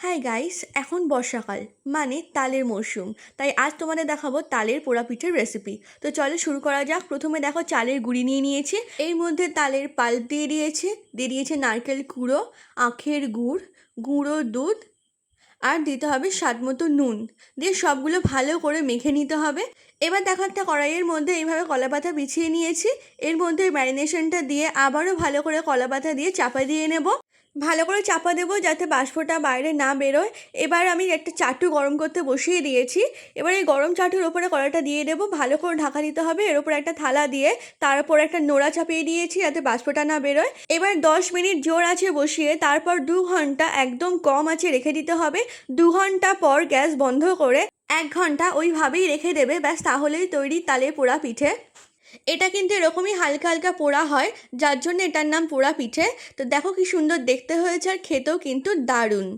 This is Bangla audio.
হাই গাইস এখন বর্ষাকাল মানে তালের মরশুম। তাই আজ তোমাদের দেখাবো তালের পোড়া পিঠের রেসিপি তো চলো শুরু করা যাক। প্রথমে দেখো চালের গুঁড়ি নিয়ে নিয়েছি। এর মধ্যে তালের পাল্প দিয়ে দিয়েছে। দিয়ে দিয়েছে নারকেল কুড়ো, আখের গুড়, গুঁড়ো দুধ আর দিতে হবে স্বাদ মতো নুন। দিয়ে সবগুলো ভালো করে মেখে নিতে হবে। এবার দেখো একটা কড়াইয়ের মধ্যে এইভাবে কলা পাতা বিছিয়ে নিয়েছি। এর মধ্যে ম্যারিনেশনটা দিয়ে আবারও ভালো করে কলা পাতা দিয়ে চাপা দিয়ে নেব। ভালো করে চাপা দেবো যাতে বাষ্পটা বাইরে না বেরোয়। এবার আমি একটা চাটু গরম করতে বসিয়ে দিয়েছি। এবার এই গরম চাটুর ওপরে কড়াটা দিয়ে দেবো। ভালো করে ঢাকা দিতে হবে। এর ওপরে একটা থালা দিয়ে তার উপর একটা নোড়া চাপিয়ে দিয়েছি যাতে বাষ্পটা না বেরোয়। এবার দশ মিনিট জোর আছে বসিয়ে তারপর দু ঘণ্টা একদম কম আছে রেখে দিতে হবে। দু ঘণ্টা পর গ্যাস বন্ধ করে এক ঘণ্টা ওইভাবেই রেখে দেবে। ব্যাস তাহলেই তৈরি তালে পোড়া পিঠে। এটা কিন্তু এরকমই হালকা হালকা পোড়া হয়, যার জন্য এটার নাম পোড়া পিঠে। তো দেখো কি সুন্দর দেখতে হয়েছে আর খেতেও কিন্তু দারুণ।